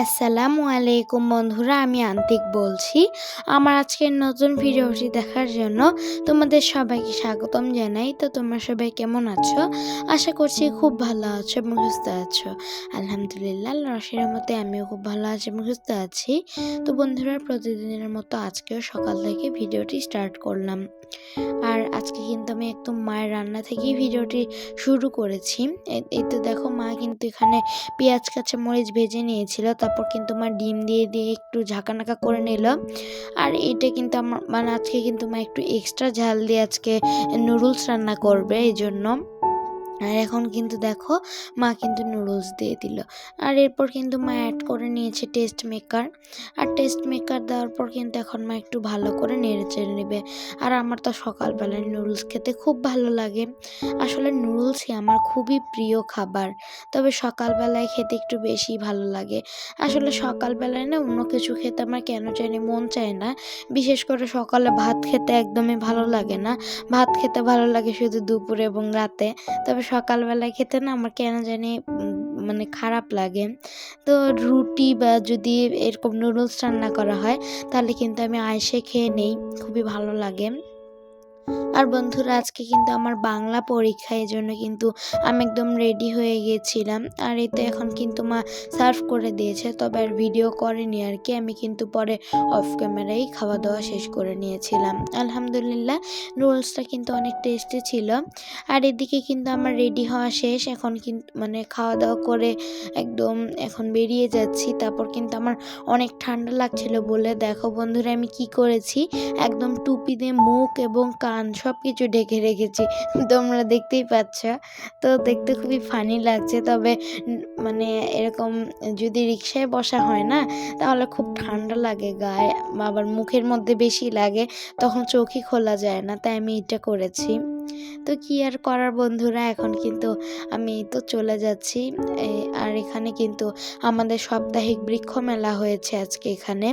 আসসালামু আলাইকুম বন্ধুরা, আমি আন্তিক বলছি। আমার আজকের নতুন ভিডিওটি দেখার জন্য তোমাদের সবাইকে স্বাগতম জানাই। তো তোমরা সবাই কেমন আছো? আশা করছি খুব ভালো আছো এবং সুস্থ আছো। আলহামদুলিল্লাহ রসের মতে আমিও খুব ভালো আছি এবং সুস্থ আছি। তো বন্ধুরা, প্রতিদিনের মতো আজকেও সকাল থেকে ভিডিওটি স্টার্ট করলাম। আর আজকে কিন্তু আমি একদম মায়ের রান্না থেকেই ভিডিওটি শুরু করেছি। এই তো দেখো মা কিন্তু এখানে পেঁয়াজ, কাঁচা মরিচ ভেজে নিয়েছিল, তারপর কিন্তু মা ডিম দিয়ে দিয়ে একটু ঝাঁকানাকা করে নিল। আর এটা কিন্তু আমার মানে আজকে কিন্তু মা একটু এক্সট্রা ঝাল দিয়ে আজকে নুডলস রান্না করবে, এই জন্য। আর এখন কিন্তু দেখো মা কিন্তু নুডলস দিয়ে দিল। আর এরপর কিন্তু মা অ্যাড করে নিয়েছে টেস্ট মেকার আর টেস্ট মেকার দেওয়ার পর কিন্তু এখন মা একটু ভালো করে নেড়ে চেড়ে নেবে। আর আমার তো সকালবেলায় নুডলস খেতে খুব ভালো লাগে। আসলে নুডলসই আমার খুবই প্রিয় খাবার। তবে সকালবেলায় খেতে একটু বেশি ভালো লাগে। আসলে সকালবেলায় না অন্য কিছু খেতে আমার কেন জানি মন চায় না। বিশেষ করে সকালে ভাত খেতে একদমই ভালো লাগে না। ভাত খেতে ভালো লাগে শুধু দুপুরে এবং রাতে। তবে সকালবেলায় খেতে না আমার কেন জানি মানে খারাপ লাগে। তো রুটি বা যদি এরকম নুডলস রান্না করা হয়, তাহলে কিন্তু আমি আয়েসে খেয়ে নেই, খুবই ভালো লাগে। আর বন্ধুরা, আজকে কিন্তু আমার বাংলা পরীক্ষা এই জন্য কিন্তু আমি একদম রেডি হয়ে গিয়েছিলাম আর এই তো এখন কিন্তু মা সার্ভ করে দিয়েছে, তবে আর ভিডিও করেনি আর কি। আমি কিন্তু পরে অফ ক্যামেরাই খাওয়া দাওয়া শেষ করে নিয়েছিলাম। আলহামদুলিল্লাহ নুডলসটা কিন্তু অনেক টেস্টি ছিল। আর এদিকে কিন্তু আমার রেডি হওয়া শেষ। এখন কিন্তু মানে খাওয়া দাওয়া করে একদম এখন বেরিয়ে যাচ্ছি। তারপর কিন্তু আমার অনেক ঠান্ডা লাগছিল বলে। দেখো বন্ধুরা, আমি কি করেছি? একদম টুপি দিয়ে মুখ এবং কান সব কিছু ঢেকে রেখেছি। তোমরা দেখতেই পাচ্ছ। তো দেখতে খুবই ফানি লাগছে। তবে মানে এরকম যদি রিক্সায় বসা হয় না, তাহলে খুব ঠান্ডা লাগে গায়ে, আবার মুখের মধ্যে বেশি লাগে, তখন চোখই খোলা যায় না। তাই আমি এটা করেছি। তো কি আর করার বন্ধুরা, এখন কিন্তু আমি তো চলে যাচ্ছি। আর এখানে কিন্তু আমাদের সাপ্তাহিক বৃক্ষ মেলা হয়েছে আজকে এখানে।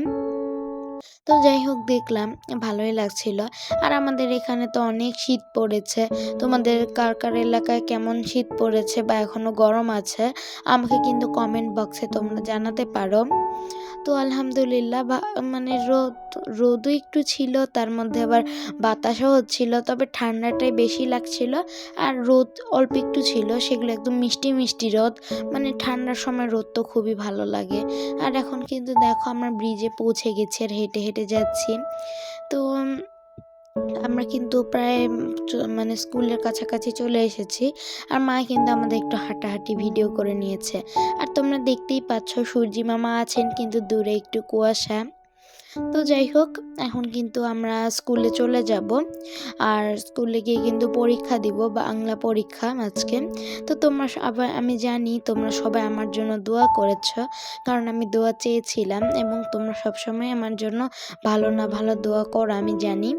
তো যাই হোক, দেখলাম, ভালোই লাগছিল। আর আমাদের এখানে তো অনেক শীত পড়েছে। তোমাদের কার কার এলাকায় কেমন শীত পড়েছে বা এখনও গরম আছে, আমাকে কিন্তু কমেন্ট বক্সে তোমরা জানাতে পারো। তো আলহামদুলিল্লাহ মানে রোদ, রোদও একটু ছিল, তার মধ্যে আবার বাতাসও হচ্ছিল, তবে ঠান্ডাটাই বেশি লাগছিল, আর রোদ অল্প একটু ছিল, সেগুলো একদম মিষ্টি মিষ্টি রোদ মানে ঠান্ডার সময় রোদ তো খুবই ভালো লাগে। আর এখন কিন্তু দেখো, আমরা ব্রিজে পৌঁছে গেছি আর হেঁটে হেঁটে যাচ্ছি। তো আমরা কিন্তু প্রায় মানে স্কুলের কাছাকাছি চলে এসেছি। আর মা কিন্তু আমাদের একটু হাঁটাহাঁটি ভিডিও করে নিয়েছে। আর তোমরা দেখতেই পাচ্ছ সূর্যি মামা আছেন কিন্তু দূরে একটু কুয়াশা। তো যাই হোক, এখন কিন্তু আমরা স্কুলে চলে যাব। আর স্কুলে গিয়ে কিন্তু পরীক্ষা দিব বাংলা পরীক্ষা আজকে। তো তোমরা আবার আমি জানি তোমরা সবাই আমার জন্য দোয়া করেছ, কারণ আমি দোয়া চেয়েছিলাম এবং তোমরা সবসময় আমার জন্য ভালো না ভালো দোয়া করো, আমি জানি।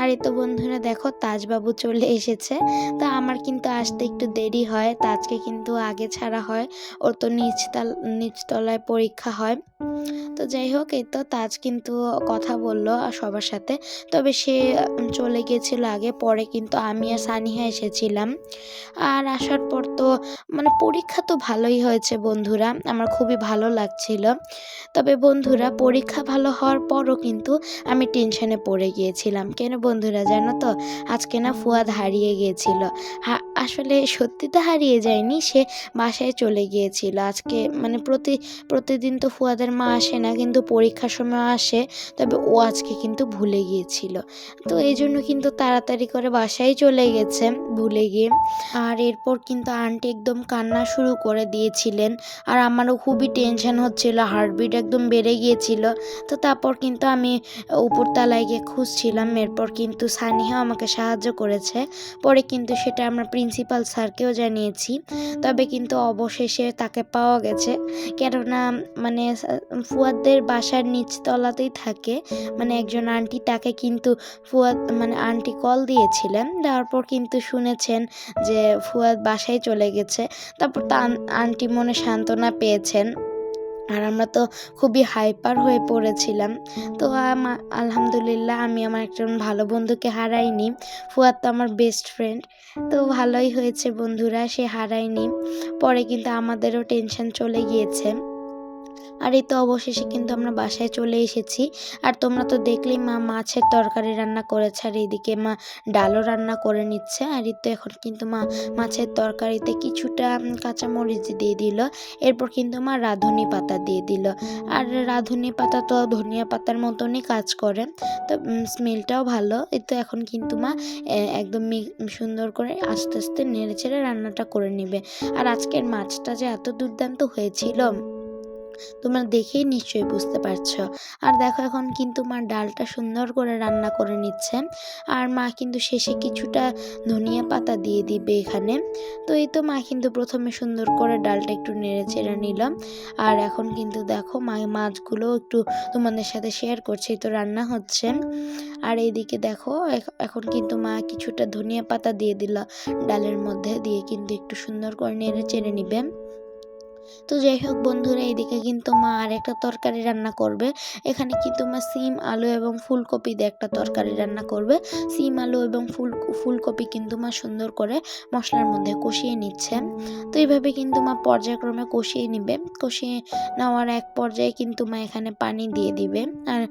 আর এই তো বন্ধুরা দেখো, তাজবাবু চলে এসেছে। তা আমার কিন্তু আসতে একটু দেরি হয় তাজকে কিন্তু আগে ছাড়া হয়, ওর তো নিচতল, নিচতলায় পরীক্ষা হয়। তো যাই হোক, এই তো তাজ কিন্তু কথা বলল সবার সাথে। তবে সে চলে গিয়েছিল আগে, পরে কিন্তু আমি আর সানিহা এসেছিলাম। আর আসার পর তো মানে পরীক্ষা তো ভালোই হয়েছে বন্ধুরা, আমার খুবই ভালো লাগছিল। তবে বন্ধুরা, পরীক্ষা ভালো হওয়ার পরও কিন্তু আমি টেনশনে পড়ে গিয়েছিলাম। কেন বন্ধুরা জানো তো, আজকে না ফুয়াদ হারিয়ে গিয়েছিল। আসলে সত্যি তো হারিয়ে যায়নি, সে বাসায় চলে গিয়েছিল। আজকে মানে প্রতি, প্রতিদিন তো ফুয়াদের মা আসে না, কিন্তু পরীক্ষার সময় আসে। তবে ও আজকে কিন্তু ভুলে গিয়েছিল। তো এই জন্য কিন্তু তাড়াতাড়ি করে বাসায় চলে গেছে ভুলে গিয়ে। আর এরপর কিন্তু আন্টি একদম কান্না শুরু করে দিয়েছিলেন। আর আমারও খুবই টেনশন হচ্ছিল হার্টবিট একদম বেড়ে গিয়েছিল। তো তারপর কিন্তু আমি উপরতলায় গিয়ে খুঁজছিলাম। এরপর কিন্তু সানিহা আমাকে সাহায্য করেছে। পরে কিন্তু সেটা আমরা প্রিন্সিপাল স্যারকেও জানিয়েছি। তবে কিন্তু অবশেষে তাকে পাওয়া গেছে। কেননা মানে ফুয়াদদের বাসার নিচতলাতেই থাকে। মানে একজন আন্টি তাকে কিন্তু ফুয়াদ মানে আন্টি কল দিয়েছিলেন। দেওয়ার পর কিন্তু শুনেছেন যে ফুয়াদ বাসায় চলে গেছে। তারপর তা আন্টি মনে সান্ত্বনা পেয়েছেন। আর আমরা তো খুবই হাইপার হয়ে পড়েছিলাম। তো আলহামদুলিল্লাহ আমি আমার একজন ভালো বন্ধুকে হারাইনি। ফুয়াদ তো আমার বেস্ট ফ্রেন্ড তো ভালোই হয়েছে বন্ধুরা, সে হারায়নি। পরে কিন্তু আমাদেরও টেনশন চলে গিয়েছে। আর এই তো অবশেষে কিন্তু আমরা বাসায় চলে এসেছি। আর তোমরা তো দেখলেই মা মাছের তরকারি রান্না করেছে আর এইদিকে মা ডালও রান্না করে নিচ্ছে। আর এই তো এখন কিন্তু মা মাছের তরকারিতে কিছুটা কাঁচামরিচ দিয়ে দিল। এরপর কিন্তু মা রাঁধুনি পাতা দিয়ে দিল। আর রাঁধুনি পাতা তো ধনিয়া পাতার মতনই কাজ করে। তো স্মেলটাও ভালো। এই তো এখন কিন্তু মা একদম সুন্দর করে আস্তে আস্তে নেড়ে চেড়ে রান্নাটা করে নেবে। আর আজকের মাছটা যে এত দুর্দান্ত হয়েছিল তোমরা দেখেই নিশ্চয়ই বুঝতে পারছ। আর দেখো এখন কিন্তু মা ডালটা সুন্দর করে রান্না করে নিচ্ছে আর মা কিন্তু শেষে কিছুটা ধনিয়া পাতা দিয়ে দিবে এখানে। তো এই তো মা কিন্তু প্রথমে সুন্দর করে ডালটা একটু নেড়ে চেড়ে নিলাম আর এখন কিন্তু দেখো মা মাছগুলো একটু তোমাদের সাথে শেয়ার করছে তো রান্না হচ্ছে। আর এইদিকে দেখো এখন কিন্তু মা কিছুটা ধনিয়া পাতা দিয়ে দিল। ডালের মধ্যে দিয়ে কিন্তু একটু সুন্দর করে নেড়ে চেড়ে নিবে। তো যাই হোক বন্ধুরা, এদিকে কিন্তু মা আর একটা তরকারি রান্না করবে। এখানে কিন্তু মা সিম, আলু এবং ফুলকপি দিয়ে একটা তরকারি রান্না করবে। সিম, আলু এবং ফুল, ফুলকপি কিন্তু মা সুন্দর করে মশলার মধ্যে কষিয়ে নিচ্ছে। তো এইভাবে কিন্তু মা পর্যায়ক্রমে কষিয়ে নিবে। কষিয়ে নেওয়ার এক পর্যায়ে কিন্তু মা এখানে পানি দিয়ে দিবে। আর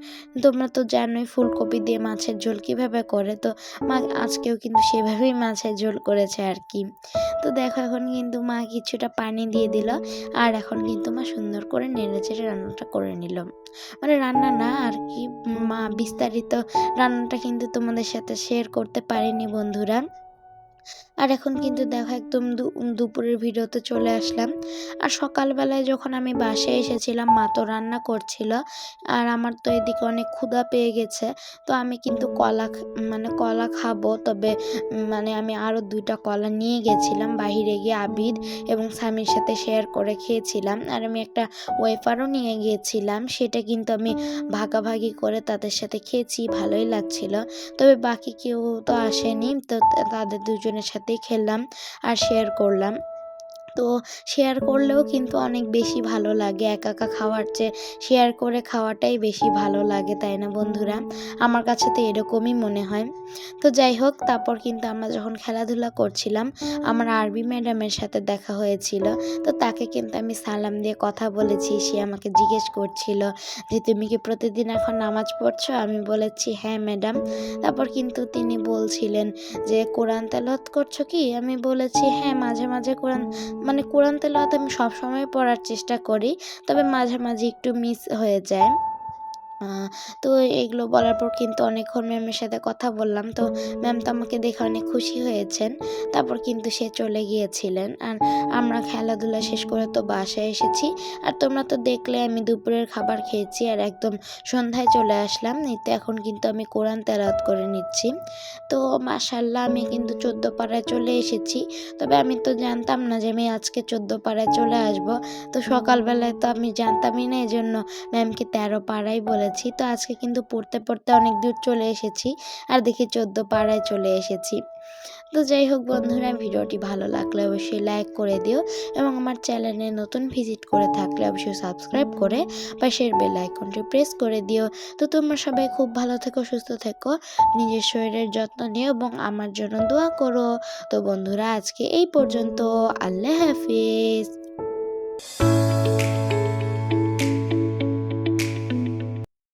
তোমরা তো জানোই ফুলকপি দিয়ে মাছের ঝোল কীভাবে করে, তো মা আজকেও কিন্তু সেভাবেই মাছের ঝোল করেছে আর কি। তো দেখো, এখন কিন্তু মা কিছুটা পানি দিয়ে দিল। আর এখন কিন্তু মা সুন্দর করে নেড়ে চেড়ে রান্নাটা করে নিল। মানে রান্না না, আর কি মা বিস্তারিত রান্নাটা কিন্তু তোমাদের সাথে শেয়ার করতে পারিনি বন্ধুরা। আর এখন কিন্তু দেখো একদম দুপুরের ভিডিওতে চলে আসলাম। আর সকালবেলায় যখন আমি বাসায় এসেছিলাম, মা তো রান্না করছিল আর আমার তো এদিকে অনেক ক্ষুধা পেয়ে গেছে। তো আমি কিন্তু কলা মানে কলা খাব, তবে মানে আমি আরও দুইটা কলা নিয়ে গেছিলাম, বাহিরে গিয়ে আবিদ এবং স্বামীর সাথে শেয়ার করে খেয়েছিলাম। আর আমি একটা ওয়েফারও নিয়ে গিয়েছিলাম সেটা কিন্তু আমি ভাগাভাগি করে তাদের সাথে খেয়েছি, ভালোই লাগছিল। তবে বাকি কেউ তো আসেনি, তো তাদের দুজনের সাথেই খেললাম আর শেয়ার করলাম। তো শেয়ার করলেও কিন্তু অনেক বেশি ভালো লাগে। একা একা খাওয়ার চেয়ে শেয়ার করে খাওয়াটাই বেশি ভালো লাগে, তাই না বন্ধুরা? আমার কাছে তো এরকমই মনে হয়। তো যাই হোক, তারপর কিন্তু আমরা যখন খেলাধুলা করছিলাম, আমার আরবি ম্যাডামের সাথে দেখা হয়েছিল। তো তাকে কিন্তু আমি সালাম দিয়ে কথা বলেছি, সে আমাকে জিজ্ঞেস করছিল যে, তুমি কি প্রতিদিন এখন নামাজ পড়ছো? আমি বলেছি হ্যাঁ ম্যাডাম। তারপর কিন্তু তিনি বলছিলেন যে, কোরআন তেলাওয়াত করছ কি? আমি বলেছি হ্যাঁ মাঝে মাঝে কোরআন মানে কোরআন তেলাওয়াত আমি সবসময় পড়ার চেষ্টা করি, তবে মাঝে মাঝে একটু মিস হয়ে যায়। তো এগুলো বলার পর কিন্তু অনেকক্ষণ ম্যামের সাথে কথা বললাম। তো ম্যাম তো আমাকে দেখে অনেক খুশি হয়েছেন। তারপর কিন্তু সে চলে গিয়েছিলেন। আর আমরা খেলাধুলা শেষ করে তো বাসায় এসেছি। আর তোমরা তো দেখলে আমি দুপুরের খাবার খেয়েছি আর একদম সন্ধ্যায় চলে আসলাম। তো এখন কিন্তু আমি কোরআন তেলাওয়াত করে নিচ্ছি। তো মাশাল্লাহ আমি কিন্তু চোদ্দ পাড়ায় চলে এসেছি। তবে আমি তো জানতাম না যে আমি আজকে চোদ্দ পাড়ায় চলে আসব। তো সকালবেলায় তো আমি জানতামই না এই জন্য ম্যামকে তেরো পাড়ায় বলেছি তো আজকে কিন্তু পড়তে পড়তে অনেক দূর চলে এসেছি আর দেখি চোদ্দ পাড়ায় চলে এসেছি। তো যাই হোক বন্ধুরা, ভিডিওটি ভালো লাগলে অবশ্যই লাইক করে দিও এবং আমার চ্যানেলে নতুন ভিজিট করে থাকলে অবশ্যই সাবস্ক্রাইব করে পাশের বেল আইকনটি প্রেস করে দিও। তো তোমরা সবাই খুব ভালো থেকো, সুস্থ থেকো, নিজের শরীরের যত্ন নিও এবং আমার জন্য দোয়া করো। তো বন্ধুরা, আজকে এই পর্যন্ত, আল্লাহ হাফিজ।